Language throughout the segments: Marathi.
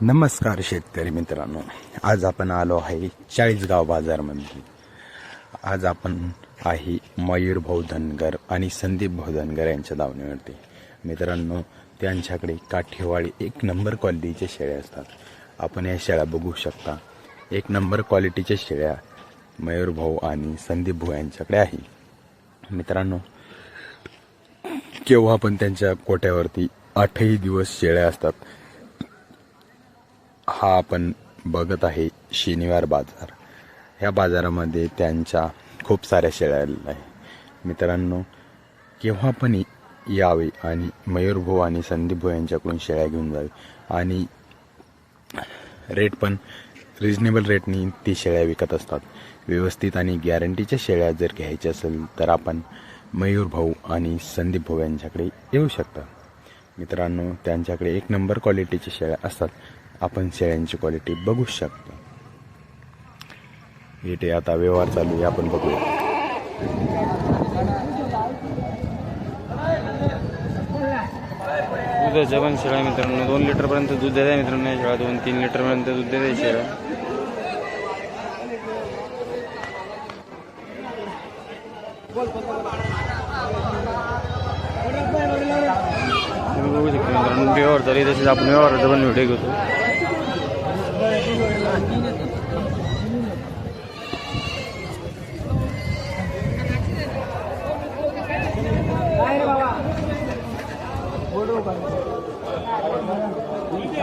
नमस्कार शेतकरी मित्रांनो. आज आपण आलो आहे चाळीसगाव बाजारमध्ये. आज आपण आहे मयूर भाऊ धनगर आणि संदीप भाऊ धनगर यांच्या दावणीवरती मित्रांनो त्यांच्याकडे काठीवाडी एक नंबर क्वालिटीच्या शेळ्या असतात. आपण या शेळ्या बघू शकता. एक नंबर क्वालिटीच्या शेळ्या मयूर भाऊ आणि संदीप भाऊ यांच्याकडे आहे. मित्रांनो केव्हा पण त्यांच्या कोट्यावरती आठही दिवस शेळ्या असतात. हा आपण बघत आहे शनिवार बाजार. ह्या बाजारामध्ये त्यांच्या खूप साऱ्या शेळ्या आहे मित्रांनो केव्हा पण यावे आणि मयूर भाऊ आणि संदीप भाऊ यांच्याकडून शेळ्या घेऊन जावे आणि रेट पण रिजनेबल रेटनी ती शेळ्या विकत असतात. व्यवस्थित आणि गॅरंटीच्या शेळ्या जर घ्यायच्या असेल तर आपण मयूर भाऊ आणि संदीप भाऊ यांच्याकडे येऊ शकता. मित्रांनो त्यांच्याकडे एक नंबर क्वालिटीच्या शेळ्या असतात. आपण शेळ्यांची क्वालिटी बघू शकतो. इथे आता व्यवहार चालू आहे आपण बघूया. दुधाच्या पण शेळा मित्रांनो. दोन लिटरपर्यंत दूध देते मित्रांनो या शेळ्या दोन तीन लिटरपर्यंत दूध देत शेळ्या तुम्ही बघू शकतो मित्रांनो व्यवहार चालू आहे तसेच आपण व्यवहाराचा पण व्हिडिओ घेतो.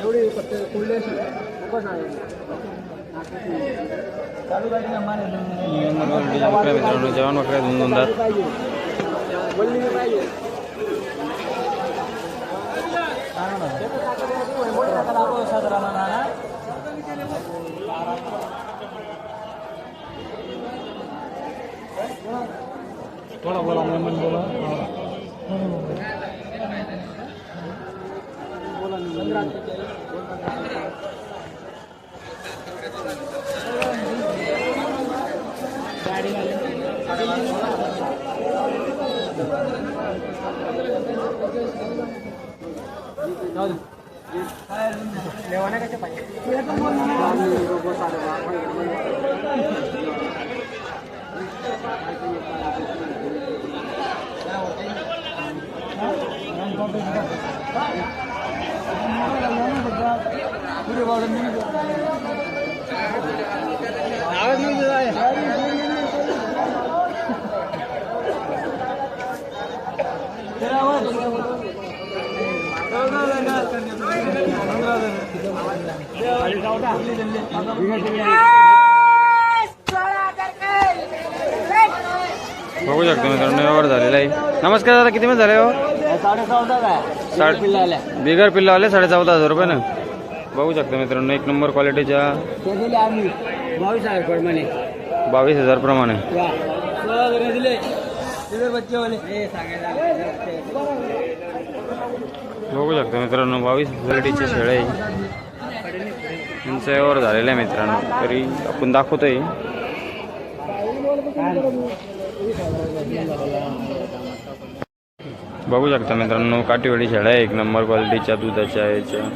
एवढी फक्त कुठले खूपच आहे चालू पाहिजे ना माने बकऱ्या मित्रांनो जेवण बकऱ्या दोन दोन दात पाहिजे बोलली पाहिजे थोडा बोला मन बोला बघू शकतो मित्रांनो व्यवहार झालेला आहे. नमस्कार दादा किती मध्ये झाले हो? बिगर पिल्ला आले साडे चौदा हजार रुपये ना? बघू शकता मित्रांनो एक नंबर क्वालिटीच्या बावीस हजार प्रमाणे. बावीस हजार प्रमाणे बघू शकता मित्रांनो बावीस क्वालिटीचे शेळे आहे. यांचा व्यवहार आहे मित्रांनो तरी आपण दाखवतोय. बघू शकता मित्रांनो काटेवाडी शेळ्या आहे एक नंबर क्वालिटीच्या दुधाच्या याच्या.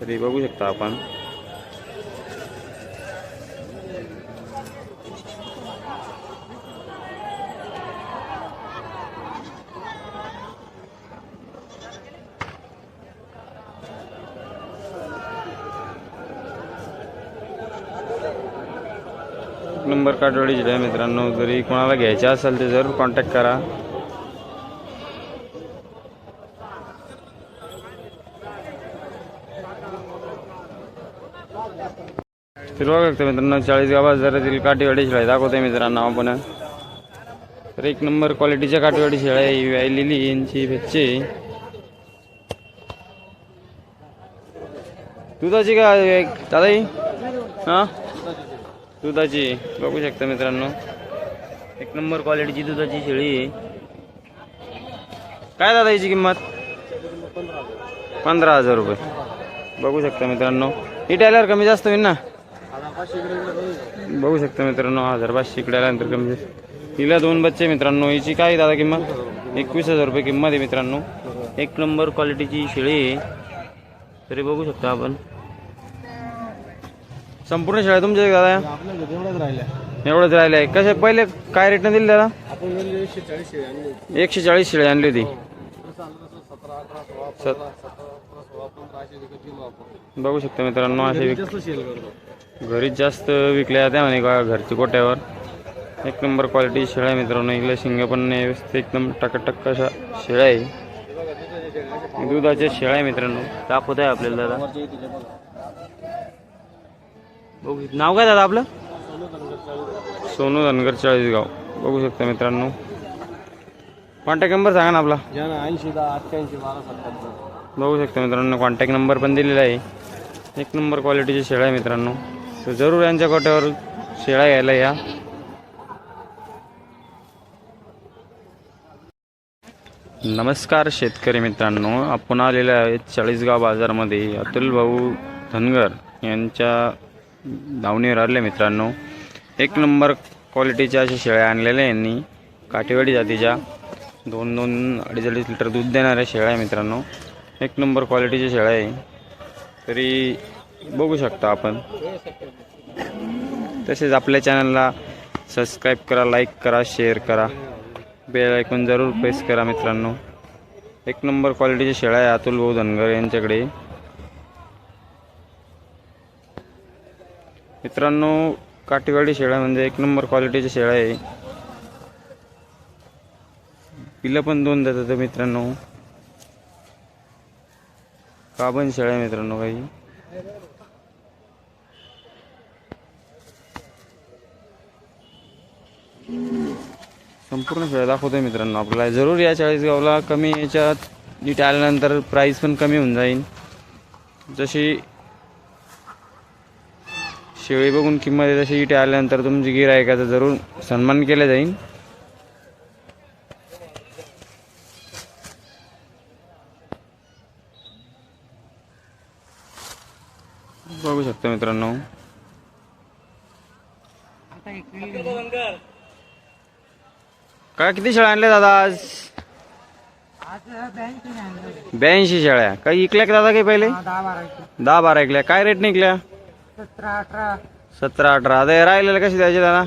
तरी बघू शकता आपण. एक नंबर काठवाडी आहे मित्रांनो. जरी कोणाला घ्यायच्या असेल तर जरूर कॉन्टॅक्ट करा. फिरवा बघा मित्रांनो चाळीस बाजारातील काटेवाडी तिला काठीवाडी दाखवते मित्रांनो आपण. तर एक नंबर क्वालिटीच्या काटेवाडी शिळा आहे. वायलेली यांची बच्चे. दुधाची का दादाई? हां? दुधाची. बघू शकता मित्रांनो. एक नंबर क्वालिटीची दुधाची शेळी आहे. काय दादा याची किंमत? पंधरा हजार रुपये. बघू शकता मित्रांनो. इथे आल्यावर कमी जास्त होईल ना? बघू शकता मित्रांनो हजार पाचशे इकडे आल्यानंतर कमी जास्त. हिला दोन बच्चे मित्रांनो. याची काय दादा किंमत? एकवीस हजार रुपये किंमत आहे मित्रांनो. एक नंबर क्वालिटीची शेळी आहे. तरी बघू शकता आपण. संपूर्ण शेळ्या तुमच्या इथे दादा तेवढंच राहिलं एवढंच राहिलं आहे कशा पहिले काय रेटनं दिली दादा आपण म्हणजे एकशे चाळीस शेळी आणली एकशे चाळीस शेळी आणली होती. जसं आलं तसं सतरा अठरा सोळा सत सतरा अठरा सोळा पंधरा असे विकत दिलो आपण. बघू शकता मित्रांनो असे विक जास्त शेल करतो. घरीच जास्त विकल्या जात्या म्हणे का घरच्या कोट्यावर एक नंबर क्वालिटी शेळ्या आहे मित्रांनो इकडे शिंग पण नाही व्यवस्थित एकदम टकटक अशा शेळ्या आहे. दुधाच्या शेळ्या आहे मित्रांनो दाखवत आहे आपल्याला दादा. वरच्या इथे बघा. बघू नाव काय दादा आपलं? सोनू धनगर चाळीसगाव. बघू शकता मित्रांनो. कॉन्टॅक्ट नंबर सांगा ना आपला. ऐंशी दहा अठ्ठ्याऐंशी बारा सत्तर बघू शकता मित्रांनो कॉन्टॅक्ट नंबर पण दिलेला आहे. एक नंबर क्वालिटीची शेळ्या आहे मित्रांनो. तर जरूर यांच्या कोट्यावर शेळ्या घ्यायला या. नमस्कार शेतकरी मित्रांनो आपण आलेले आहेत चाळीसगाव बाजारमध्ये. अतुल भाऊ धनगर यांच्या धावणीवर आले मित्रांनो. एक नंबर क्वालिटीच्या अशा शेळ्या आणलेल्या यांनी. काठेवाडी जातीच्या दोन दोन अडीच अडीच लिटर दूध देणाऱ्या शेळ्या आहे मित्रांनो. एक नंबर क्वालिटीच्या शेळ्या आहे. तरी बघू शकता आपण. तसेच आपल्या चॅनलला सबस्क्राईब करा लाईक करा शेअर करा. बेल ऐकून जरूर प्रेस करा मित्रांनो. एक नंबर क्वालिटीच्या शेळ्या आहे अतुल भाऊ धनगर यांच्याकडे. मित्रांनो काठीवाडी शेळ्या म्हणजे एक नंबर क्वालिटीच्या शेळ्या आहे. पिलं पण दोन देतात मित्रांनो. काबन शेळ्या आहे मित्रांनो काही. संपूर्ण शेळ्या दाखवतोय मित्रांनो आपल्याला. जरूर या चाळीसगावला कमी याच्यात नीट आल्यानंतर प्राईस पण कमी होऊन जाईल. जशी शेळी बघून किंमत आहे तशी इथे आल्यानंतर तुमची गिरायकाचा जरूर सन्मान केला जाईल. बघू शकता मित्रांनो. काय किती शेळ्या आणल्या दादा आज? ब्याऐंशी शेळ्या काही इकल्या का दादा काही पहिले? दहा बारा दहा बारा ऐकल्या काय रेट निघल्या? सतरा अठरा. सतरा अठरा. आता हे राहिलेलं कसे द्यायचे दादा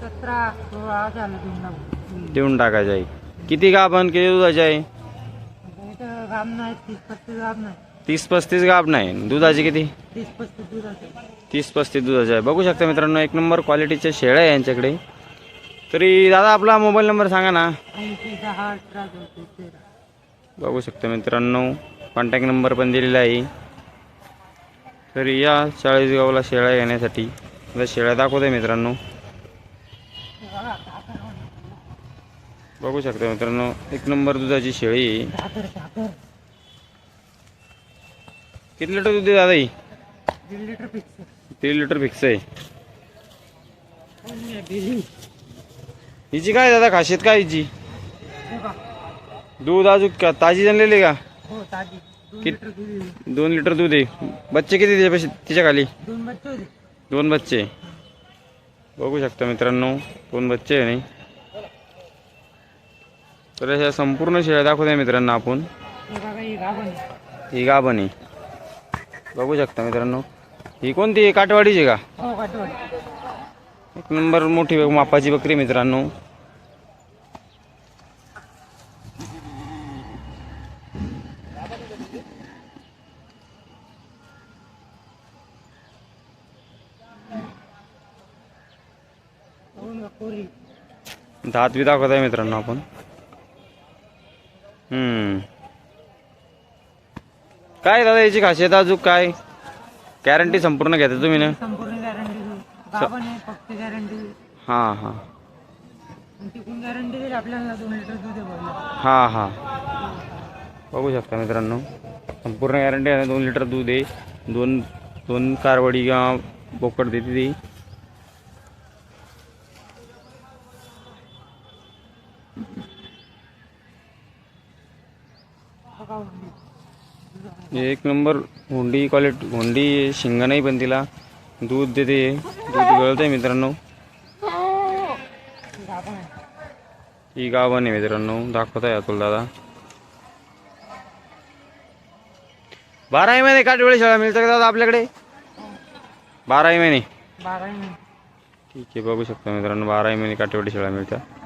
सतरा सोळा झालं तुम्हाला देऊन टाकायचे आहे. किती गाभण? किती दुधाचे आहे? इथं गाम नाही तीस पस्तीस गाम नाही. तीस पस्तीस गाभ नाही. दुधाची किती? तीस पस्तीस दुधाचं. तीस पस्तीस दुधाचे आहे. बघू शकता मित्रांनो एक नंबर क्वालिटीच्या शेळ्या आहे यांच्याकडे. तरी दादा आपला मोबाईल नंबर सांगा ना. ऐंशी दहा अठरा चौतीस तेरा. बघू शकता मित्रांनो कॉन्टॅक्ट नंबर पण दिलेला आहे. तरी या चाळीसगावला शेळ्या येण्यासाठी. आता शेळ्या दाखवते मित्रांनो. बघू शकता मित्रांनो एक नंबर दुधाची शेळी आहे. किती लिटर दूध आहे दादा ही? दीड लिटर फिक्स तीन लिटर फिक्स आहे. हिची काय दादा खासियत काय हिची? दूध अजून का ताजी जनलेली का? हो ताजी. कित-. दोन लिटर दूध आहे बच्चे किती त्याच्यापाशी तिच्या खाली? दोन बच्चे होते. दोन बच्चे. बघू शकता मित्रांनो दोन बच्चे आहे नाही? तर अशा संपूर्ण शेळ्या दाखवत आहे मित्रांनो आपण. हे गाभण आहे. बघू शकता मित्रांनो. ही कोणती आहे? काठवाडीची का? हो एक नंबर मोठी मापाची बकरी मित्रांनो हो कोरी दात बी दाखवत आहे मित्रांनो आपण. काय दादा याची खासियत अजून काय? गॅरंटी संपूर्ण घेता तुम्ही ना? संपूर्ण गॅरंटी गाभण आहे फक्त गॅरंटी हां हां. तिकून गॅरंटी देईल आपल्याला दोन लिटर दूध आहे बोललं. हां हां. बघू शकता मित्रांनो. संपूर्ण गॅरंटी आहे दोन लिटर दूध आहे. दोन दोन कारवडी किंवा बोकड देते ती. एक नंबर हुंडी क्वालिटी हुंडी शिंगा नाही पण तिला दूध देते दूध गळत आहे मित्रांनो। ही गावाने मित्रांनो दाखवत आहे अतुल दादा। बाराही महिने काठवेळी शाळा मिळतं का दादा आपल्याकडे बाराही महिने। बारा महिने. ठीक आहे बघू शकता मित्रांनो बाराही महिने काठेवाडी शाळा मिळतात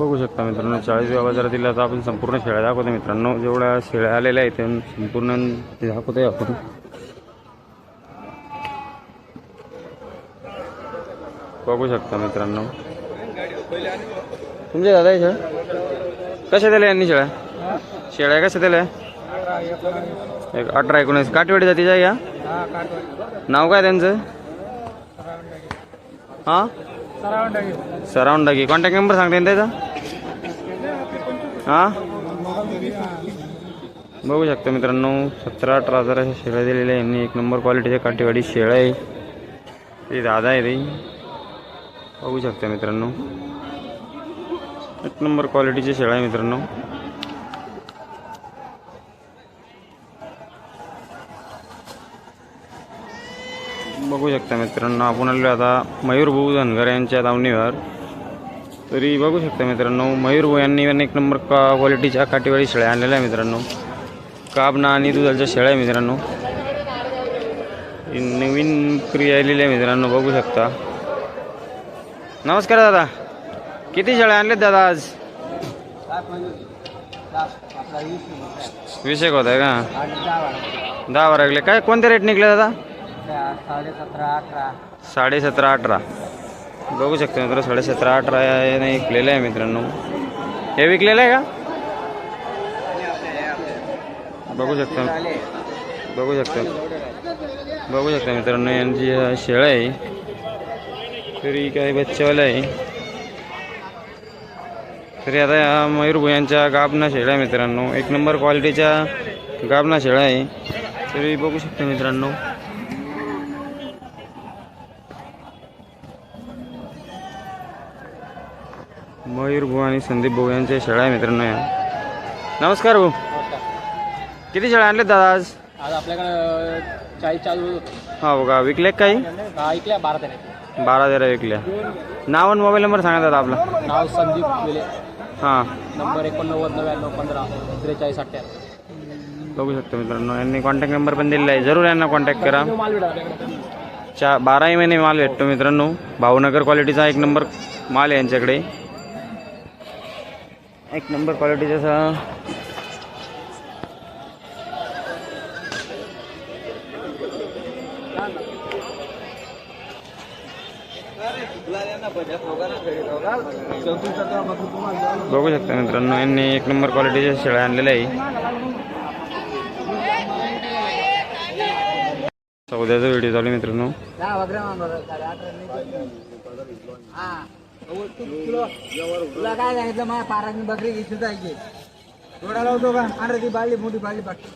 बघू शकता मित्रांनो. चाळीसगाव बाजारातील आता आपण संपूर्ण शेळ्या दाखवतो मित्रांनो. जेवढ्या शेळ्या आलेल्या आहेत त्या संपूर्ण ते दाखवतोय आपण. बघू शकता मित्रांनो. तुमच्या दादा आहे शेळ्या? कशा दिल्या यांनी शेळ्या? शेळ्या कशा दिल्या एक अठरा एकोणीस. काठवाडी जातीच्या या? नाव काय त्यांचं? हां? सरावंडागी. टाकेल कॉन्टॅक्ट नंबर सांगता त्याचा? हां? बघू शकता मित्रांनो सतरा अठरा हजाराच्या शेळ्या दिलेल्या यांनी एक नंबर क्वालिटीच्या काठीवाडी शेळ्या आहे. ते दादा आहे ते. बघू शकता मित्रांनो. एक नंबर क्वालिटीच्या शेळ्या आहे मित्रांनो. बघू शकता मित्रांनो आपण आलो आता मयूर भाऊ धनगर यांच्या दावणीवर. तरी बघू शकता मित्रांनो मयूर यांनी पण एक नंबर का क्वालिटीच्या काठीवाडी शेळ्या आणलेल्या आहे मित्रांनो. काबना आणि दुधाच्या शेळ्या आहे मित्रांनो. नवीन क्रिया आलेली आहे मित्रांनो बघू शकता. नमस्कार दादा. किती शेळ्या आणल्यात दादा आज? वीस एक होत आहे का? दहा बारा गेले काय कोणते रेट निघले दादा? साडे सतरा अठरा साडे सतरा अठरा. बघू शकता मित्र साडे सतरा अठरा याने विकलेलं आहे मित्रांनो. हे विकलेलं आहे का? बघू शकता. बघू शकता. बघू शकता मित्रांनो यांची शेळ शेळ्या आहे तरी काही बच्चावाला आहे. तरी आता या मयूर यांच्या गाबना शेळ्या आहे मित्रांनो. एक नंबर क्वालिटीच्या गाबना शेळ्या आहे. तरी बघू शकता मित्रांनो. मयूर भाऊ आणि संदीप भाऊ यांच्या शेळ्या आहे मित्रांनो या. नमस्कार भाऊ. किती शेळ्या आणल्यात दादा आज? आज आपल्याकडं चाळीस चालू हा बघा विकले काही? ऐकल्या बारा तेरा विकल्या. नाव आणि मोबाईल नंबर सांगा दादा आपला. नाव संदीप वेले. हां. नंबर एकोणनव्वद नव्याण्णव पंधरा त्रेचाळीस अठ्ठ्याहत्तर. बघू शकतो मित्रांनो यांनी कॉन्टॅक्ट नंबर पण दिलेला आहे. जरूर यांना कॉन्टॅक्ट करा. चा बाराही महिने माल भेटतो मित्रांनो. भावनगर क्वालिटीचा एक नंबर माल आहे यांच्याकडे. एक नंबर क्वालिटीचा असा बघू शकता मित्रांनो यांनी एक नंबर क्वालिटीच्या शेळ्या आणलेल्या आहे. सौद्याचा व्हिडिओ चालू आहे मित्रांनो. तुला काय सांगितलं? माझ्या पाराने बकरी घ्यायची जायची थोडा लावतो का? अरे ती बाळली मोठी बाळली बाकी.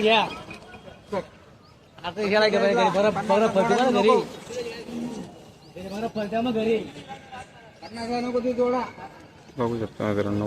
घ्या. आता घ्यायला घ्या घरी. बरं बरं फलते ना घरी. बरं फलत्या मग घरी. पन्नास नको तू जोडा. बघू शकता मित्रांनो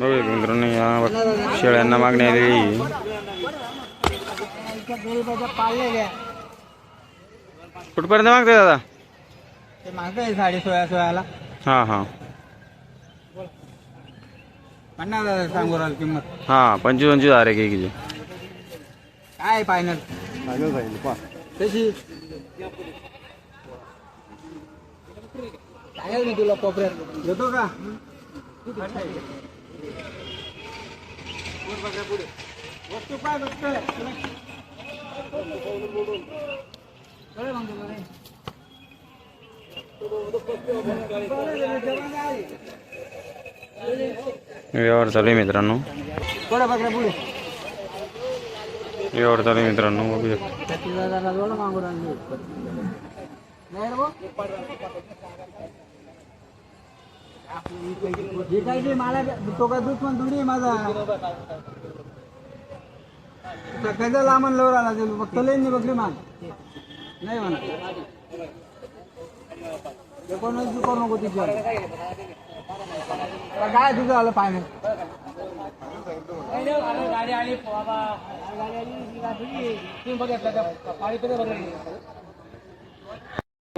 रव्याच्या बघू एक मित्रांनो या शेळ्यांना मागणी आलेली कुठपर्यंत मागते दादा? ते मागताय साडे सोळा सोळाला. हां हां. पन्नास हजार सांगू राहिलो किंमत. हां पंचवीस पंचवीस हजार आहे की काय फायनल कशी सांगेल मी तुला कोपऱ्यात. घेतो का? वस्तू काय व्यवहार चालू आहे मित्रांनो थोडं बघा पुढे व्यवहार चालू आहे मित्रांनो बघू शकता छत्तीस हे काय मला तो का दुश्मन थोडी माझा. कसं लांबन लवर आला ते फक्त लई नाही बकरी मान नाही म्हणा. एकोणीस बी करू नको तिच्या काय तुझं आलं फायनल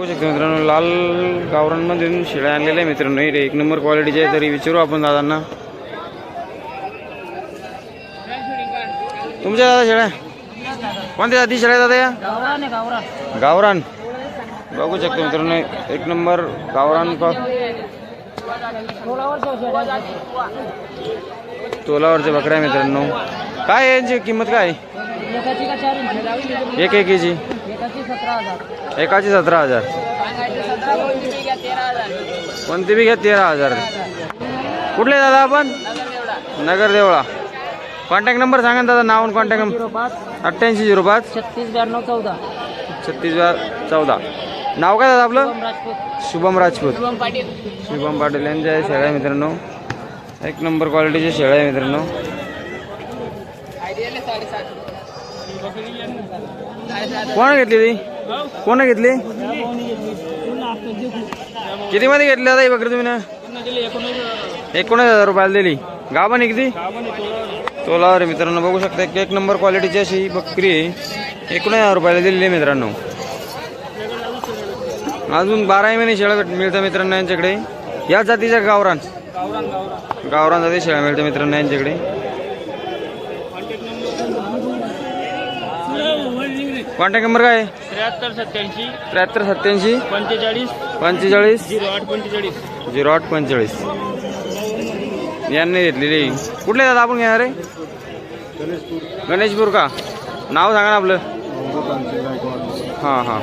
बघू शकता मित्रांनो लाल गावरांमध्ये शेळ्या आणलेल्या आहे मित्रांनो. हे एक नंबर क्वालिटीचे आहे तरी विचारू आपण दादांना. तुमच्या दादा शेळ्या कोणत्या जाती शेळ्या दादा या? गावरान. बघू शकतो मित्रांनो एक नंबर गावरान क- तोलावरचे बकऱ्या मित्रांनो. काय यांची? किंमत काय आहे? एक केजी. एकाची सतरा हजार. एकाची सतरा हजार. कोणती बी घ्या तेरा हजार. कुठले दादा आपण? नगर देवळा कॉन्टॅक्ट नंबर सांगा ना दादा नाव आणि कॉन्टॅक्ट नंबर अठ्ठ्याऐंशी झिरो पाच. छत्तीस ब्याण्णव चौदा. छत्तीस चौदा. नाव काय दादा आपलं? राजपूत. शुभम राजपूत. शुभम पाटील. यांच्या शेळ्या मित्रांनो. एक नंबर क्वालिटीचे शेळ्या मित्रांनो. कोण घेतली ती? कोण घेतली? किती मध्ये घेतली आता ही बकरी तुम्ही ना? एकोणीस हजार रुपयाला दिली. गाभा किती? तोला अरे मित्रांनो बघू शकता एक एक नंबर क्वालिटीची अशी ही बकरी आहे. एकोणीस हजार रुपयाला दिलेली आहे मित्रांनो. अजून बाराही महिने शेळ्या मिळतं मित्रांनो यांच्याकडे. या जातीच्या गावरान. गावरान जाती शेळ्या मिळतं मित्रांनो यांच्याकडे. कॉन्टॅक्ट नंबर काय? आहे त्र्याहत्तर सत्याऐंशी त्र्याहत्तर सत्याऐंशी पंचेचाळीस. पंचेचाळीस. झिरो आठ पंचेचाळीस. झिरो आठ पंचेचाळीस. यांनी घेतलेली. कुठले दादा आपण घेणार आहे? गणेशपूर का? नाव सांगा ना आपलं. हां हां.